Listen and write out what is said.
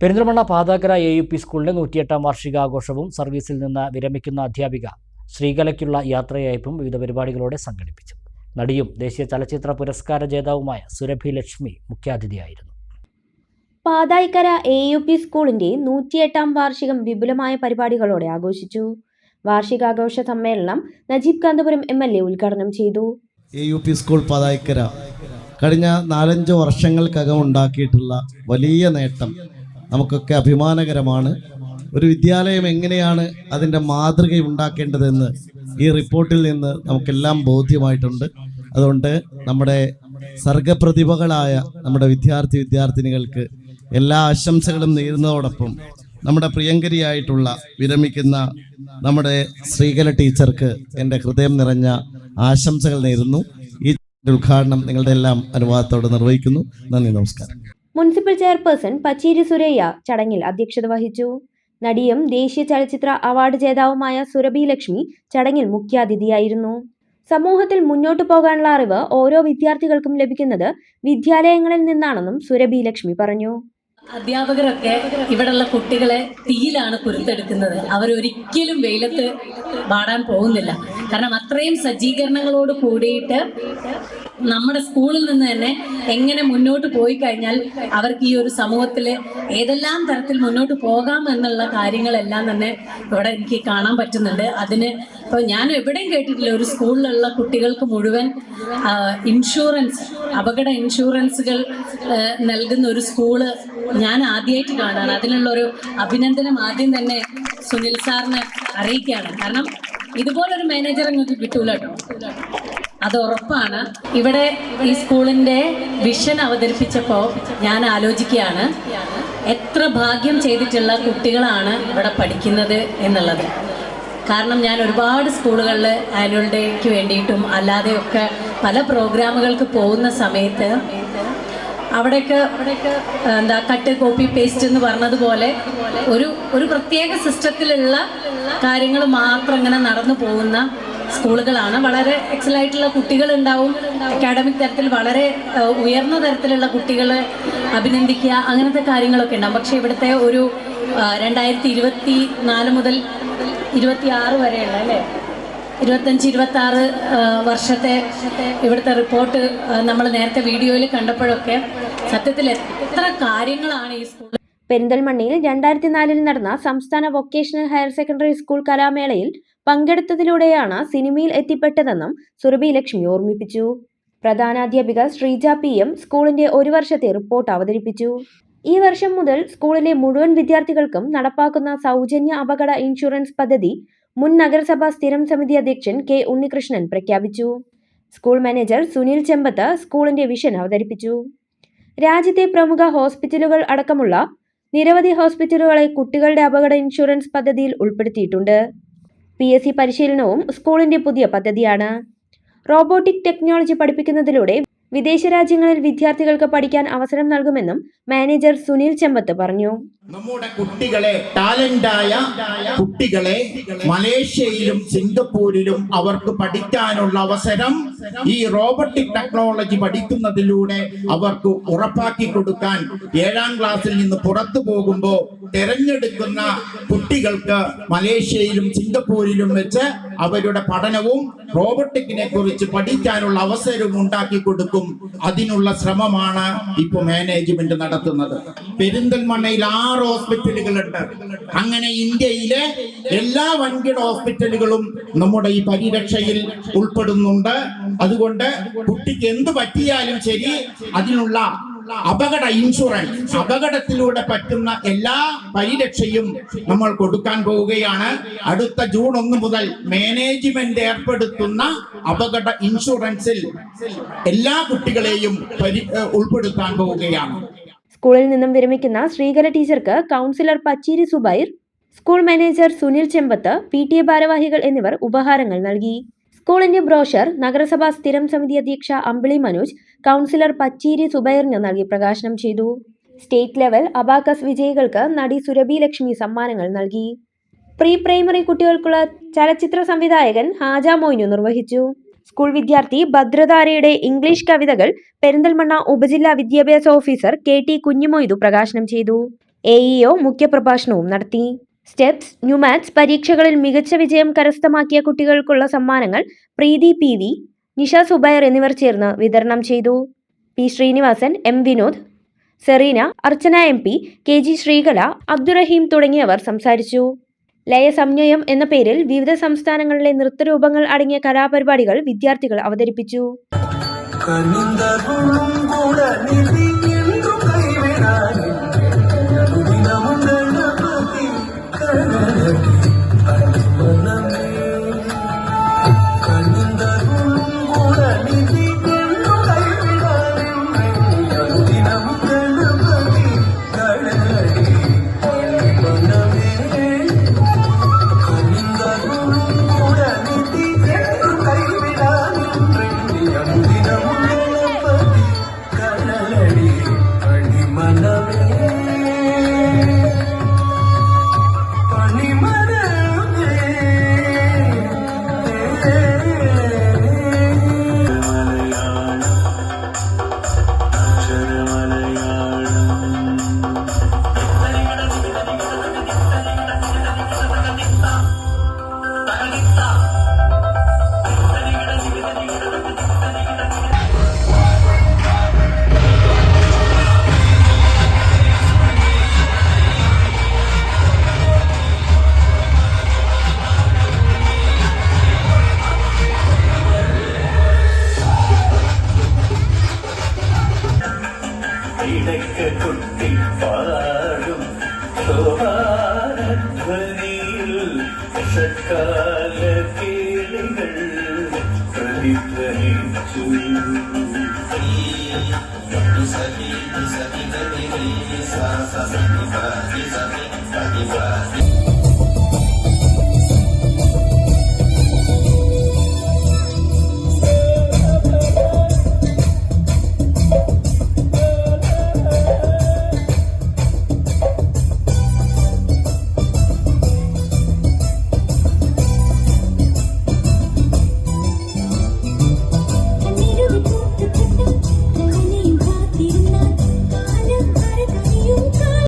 Perinthalmanna Pathakkara A U P സ്കൂളിലെ നൂറ്റിയെട്ടാം വാർഷികാഘോഷവും സർവീസിൽ നിന്ന് വിരമിക്കുന്ന അധ്യാപിക ശ്രീകലയ്ക്കുള്ള യാത്രയയപ്പും വിവിധ പരിപാടികളോടെ സംഘടിപ്പിച്ചു. നടിയും ദേശീയ ചലച്ചിത്ര പുരസ്കാര ജേതാവുമായ സുരഭി ലക്ഷ്മി മുഖ്യാതിഥിയായിരുന്നു. പാതായിക്കര എ യു പി സ്കൂളിന്റെ നൂറ്റിയെട്ടാം വാർഷികം വിപുലമായ പരിപാടികളോടെ ആഘോഷിച്ചു. വാർഷികാഘോഷ സമ്മേളനം Najeeb Kanthapuram M L A ഉദ്ഘാടനം ചെയ്തു. A U P school Pathayikkara കഴിഞ്ഞ നാലഞ്ച് വർഷങ്ങൾക്കകം ഉണ്ടാക്കിയിട്ടുള്ള വലിയ നേട്ടം നമുക്കൊക്കെ അഭിമാനകരമാണ്. ഒരു വിദ്യാലയം എങ്ങനെയാണ് അതിന്റെ മാതൃക ഉണ്ടാക്കേണ്ടതെന്ന് ഈ റിപ്പോർട്ടിൽ നിന്ന് നമുക്കെല്ലാം ബോധ്യമായിട്ടുണ്ട്. അതുകൊണ്ട് നമ്മുടെ സർഗപ്രതിഭകളായ നമ്മുടെ വിദ്യാർത്ഥി വിദ്യാർത്ഥിനികൾക്ക് എല്ലാ ആശംസകളും നേരുന്നതോടൊപ്പം നമ്മുടെ പ്രിയങ്കരിയായിട്ടുള്ള വിരമിക്കുന്ന നമ്മുടെ ശ്രീകല ടീച്ചർക്ക് എന്റെ ഹൃദയം നിറഞ്ഞ ആശംസകൾ നേരുന്നു. ഈ ഉദ്ഘാടനം നിങ്ങളുടെ എല്ലാം അനുവാദത്തോടെ നിർവഹിക്കുന്നു. നന്ദി നമസ്കാരം. മുനിസിപ്പൽ ചെയർപേഴ്സൺ പച്ചേരി സുരയ്യ ചടങ്ങിൽ അധ്യക്ഷത വഹിച്ചു. നടിയും ദേശീയ ചലച്ചിത്ര അവാർഡ് ജേതാവുമായ സുരഭി ലക്ഷ്മി ചടങ്ങിൽ മുഖ്യാതിഥിയായിരുന്നു. സമൂഹത്തിൽ മുന്നോട്ടു പോകാനുള്ള അറിവ് ഓരോ വിദ്യാർത്ഥികൾക്കും ലഭിക്കുന്നത് വിദ്യാലയങ്ങളിൽ നിന്നാണെന്നും സുരഭി ലക്ഷ്മി പറഞ്ഞു. അധ്യാപകരൊക്കെ ഇവിടെയുള്ള കുട്ടികളെ തീയിലാണ് കുരുത്തെടുക്കുന്നത് അവരൊരിക്കലും വെയിലത്ത് പാടാൻ പോകുന്നില്ല. കാരണം അത്രയും സജ്ജീകരണങ്ങളോട് കൂടിയിട്ട് നമ്മുടെ സ്കൂളിൽ നിന്ന് തന്നെ എങ്ങനെ മുന്നോട്ട് പോയി കഴിഞ്ഞാൽ അവർക്ക് ഈ ഒരു സമൂഹത്തിൽ ഏതെല്ലാം തരത്തിൽ മുന്നോട്ട് പോകാം എന്നുള്ള കാര്യങ്ങളെല്ലാം തന്നെ ഇവിടെ എനിക്ക് കാണാൻ പറ്റുന്നുണ്ട്. അതിന് ഇപ്പോൾ ഞാൻ എവിടെയും കേട്ടിട്ടില്ല ഒരു സ്കൂളിലുള്ള കുട്ടികൾക്ക് മുഴുവൻ ഇൻഷുറൻസ് അപകട ഇൻഷുറൻസുകൾ നൽകുന്ന ഒരു സ്കൂൾ ഞാൻ ആദ്യമായിട്ട് കാണാണ് അതിനുള്ള ഒരു അഭിനന്ദനം ആദ്യം തന്നെ സുനിൽ സാറിനെ അറിയിക്കുകയാണ്. കാരണം ഇതുപോലൊരു മാനേജർ നിങ്ങൾക്ക് കിട്ടൂല കേട്ടോ. അത് ഉറപ്പാണ്. ഇവിടെ ഈ സ്കൂളിന്റെ വിഷൻ അവതരിപ്പിച്ചപ്പോൾ ഞാൻ ആലോചിക്കുകയാണ് എത്ര ഭാഗ്യം ചെയ്തിട്ടുള്ള കുട്ടികളാണ് ഇവിടെ പഠിക്കുന്നത് എന്നുള്ളത്. കാരണം ഞാൻ ഒരുപാട് സ്കൂളുകളിൽ ആനുവൽ ഡേക്ക് വേണ്ടിയിട്ടും അല്ലാതെയൊക്കെ പല പ്രോഗ്രാമുകൾക്ക് പോകുന്ന സമയത്ത് അവിടെയൊക്കെ എന്താ കട്ട് കോപ്പി പേസ്റ്റ് എന്ന് പറഞ്ഞതുപോലെ ഒരു ഒരു പ്രത്യേക സിസ്റ്റത്തിലുള്ള കാര്യങ്ങൾ മാത്രം ഇങ്ങനെ നടന്നു പോകുന്ന സ്കൂളുകളാണ്. വളരെ എക്സലൈറ്റ് ആയിട്ടുള്ള കുട്ടികൾ ഉണ്ടാവും അക്കാഡമിക് തരത്തിൽ വളരെ ഉയർന്ന തരത്തിലുള്ള കുട്ടികളെ അഭിനന്ദിക്കുക അങ്ങനത്തെ കാര്യങ്ങളൊക്കെ ഉണ്ടാവും. പക്ഷേ ഇവിടുത്തെ ഒരു രണ്ടായിരത്തി ഇരുപത്തി നാല് മുതൽ ഇരുപത്തി ആറ് വരെയുള്ള അല്ലേ? ഇരുപത്തഞ്ച് ഇരുപത്തി ആറ് വർഷത്തെ ഇവിടുത്തെ റിപ്പോർട്ട് നമ്മൾ നേരത്തെ വീഡിയോയിൽ കണ്ടപ്പോഴൊക്കെ സത്യത്തിൽ എത്ര കാര്യങ്ങളാണ് ഈ സ്കൂൾ പെരിന്തൽമണ്ണയിൽ രണ്ടായിരത്തി നാലിൽ നടന്ന സംസ്ഥാന വൊക്കേഷണൽ ഹയർ സെക്കൻഡറി സ്കൂൾ കലാമേളയിൽ പങ്കെടുത്തതിലൂടെയാണ് സിനിമയിൽ എത്തിപ്പെട്ടതെന്നും സുരഭി ലക്ഷ്മി ഓർമ്മിപ്പിച്ചു. പ്രധാനാധ്യാപിക ശ്രീജ പി എം സ്കൂളിന്റെ ഒരു വർഷത്തെ റിപ്പോർട്ട് അവതരിപ്പിച്ചു. ഈ വർഷം മുതൽ സ്കൂളിലെ മുഴുവൻ വിദ്യാർത്ഥികൾക്കും നടപ്പാക്കുന്ന സൗജന്യ അപകട ഇൻഷുറൻസ് പദ്ധതി മുൻ നഗരസഭാ സ്ഥിരം സമിതി അധ്യക്ഷൻ കെ ഉണ്ണികൃഷ്ണൻ പ്രഖ്യാപിച്ചു. സ്കൂൾ മാനേജർ സുനിൽ ചെമ്പത്ത് സ്കൂളിന്റെ വിഷൻ അവതരിപ്പിച്ചു. രാജ്യത്തെ പ്രമുഖ ഹോസ്പിറ്റലുകൾ അടക്കമുള്ള നിരവധി ഹോസ്പിറ്റലുകളെ കുട്ടികളുടെ അപകട ഇൻഷുറൻസ് പദ്ധതിയിൽ ഉൾപ്പെടുത്തിയിട്ടുണ്ട്. പി എസ് സി പരിശീലനവും സ്കൂളിന്റെ പുതിയ പദ്ധതിയാണ്. റോബോട്ടിക് ടെക്നോളജി പഠിപ്പിക്കുന്നതിലൂടെ വിദേശ രാജ്യങ്ങളിൽ വിദ്യാർത്ഥികൾക്ക് പഠിക്കാൻ അവസരം നൽകുമെന്നും മാനേജർ സുനിൽ ചെമ്പത്ത് പറഞ്ഞു. നമ്മുടെ കുട്ടികളെ ടാലന്റായ കുട്ടികളെ മലേഷ്യയിലും സിംഗപ്പൂരിലും അവർക്ക് പഠിക്കാനുള്ള അവസരം ഈ റോബോട്ടിക് ടെക്നോളജി പഠിക്കുന്നതിലൂടെ അവർക്ക് ഉറപ്പാക്കി കൊടുക്കാൻ ഏഴാം ക്ലാസ്സിൽ നിന്ന് പുറത്തു പോകുമ്പോൾ തിരഞ്ഞെടുക്കുന്ന കുട്ടികൾക്ക് മലേഷ്യയിലും സിംഗപ്പൂരിലും വെച്ച് അവരുടെ പഠനവും റോബോട്ടിക്കിനെ കുറിച്ച് പഠിക്കാനുള്ള അവസരവും ഉണ്ടാക്കി കൊടുക്കും. അതിനുള്ള ശ്രമമാണ് ഇപ്പൊ മാനേജ്മെന്റ് നടത്തുന്നത്. പെരിന്തൽമണ്ണയിൽ ആറ് ഹോസ്പിറ്റലുകളുണ്ട്. അങ്ങനെ ഇന്ത്യയിലെ എല്ലാ വൻകിട ഹോസ്പിറ്റലുകളും നമ്മുടെ ഈ പരിരക്ഷയിൽ ഉൾപ്പെടുന്നുണ്ട്. അതുകൊണ്ട് കുട്ടിക്ക് എന്ത് പറ്റിയാലും ശരി അതിനുള്ള അപകട ഇൻഷുറൻസ് അപകടത്തിലൂടെ പറ്റുന്ന എല്ലാ പരിരക്ഷയും നമ്മൾ കൊടുക്കാൻ പോവുകയാണ്. അടുത്ത ജൂൺ ഒന്ന് മുതൽ മാനേജ്മെന്റ് ഏർപ്പെടുത്തുന്ന അപകട ഇൻഷുറൻസിൽ എല്ലാ കുട്ടികളെയും ഉൾപ്പെടുത്താൻ പോവുകയാണ്. സ്കൂളിൽ നിന്നും വിരമിക്കുന്ന ശ്രീകര ടീച്ചർക്ക് councillor Pacheeri Zubair school manager Sunil Chembath P T A ഭാരവാഹികൾ എന്നിവർ ഉപഹാരങ്ങൾ നൽകി. സ്കൂളിന്റെ ബ്രോഷർ നഗരസഭാ സ്ഥിരം സമിതി അധ്യക്ഷ അമ്പിളി മനോജ് കൗൺസിലർ പച്ചീരി സുബൈറിന് നൽകി പ്രകാശനം ചെയ്തു. സ്റ്റേറ്റ് ലെവൽ അബാക്കസ് വിജയികൾക്ക് നടി സുരഭി ലക്ഷ്മി സമ്മാനങ്ങൾ നൽകി. പ്രീ പ്രൈമറി കുട്ടികൾക്കുള്ള ചലച്ചിത്ര സംവിധായകൻ ഹാജ മോയിനു നിർവഹിച്ചു. സ്കൂൾ വിദ്യാർത്ഥി ഭദ്രതാരയുടെ ഇംഗ്ലീഷ് കവിതകൾ പെരിന്തൽമണ്ണ ഉപജില്ലാ വിദ്യാഭ്യാസ ഓഫീസർ കെ ടി കുഞ്ഞുമൊയ്തു പ്രകാശനം ചെയ്തു. എഇഒ ഇഒ മുഖ്യപ്രഭാഷണവും നടത്തി. സ്റ്റെപ്സ് ന്യൂമാത്സ് പരീക്ഷകളിൽ മികച്ച വിജയം കരസ്ഥമാക്കിയ കുട്ടികൾക്കുള്ള സമ്മാനങ്ങൾ പ്രീതി പി വി നിഷ സുബൈർ എന്നിവർ ചേർന്ന് വിതരണം ചെയ്തു. P Sreenivasan M Vinod Sereena Archana M P K G Sreekala Abdurahim തുടങ്ങിയവർ സംസാരിച്ചു. ലയസംന്വയം എന്ന പേരിൽ വിവിധ സംസ്ഥാനങ്ങളിലെ നൃത്തരൂപങ്ങൾ അടങ്ങിയ കലാപരിപാടികൾ വിദ്യാർത്ഥികൾ അവതരിപ്പിച്ചു. சக்கால கேளிகள் பிரதிபலிச்சு சதி சதி சதி சதி சா சா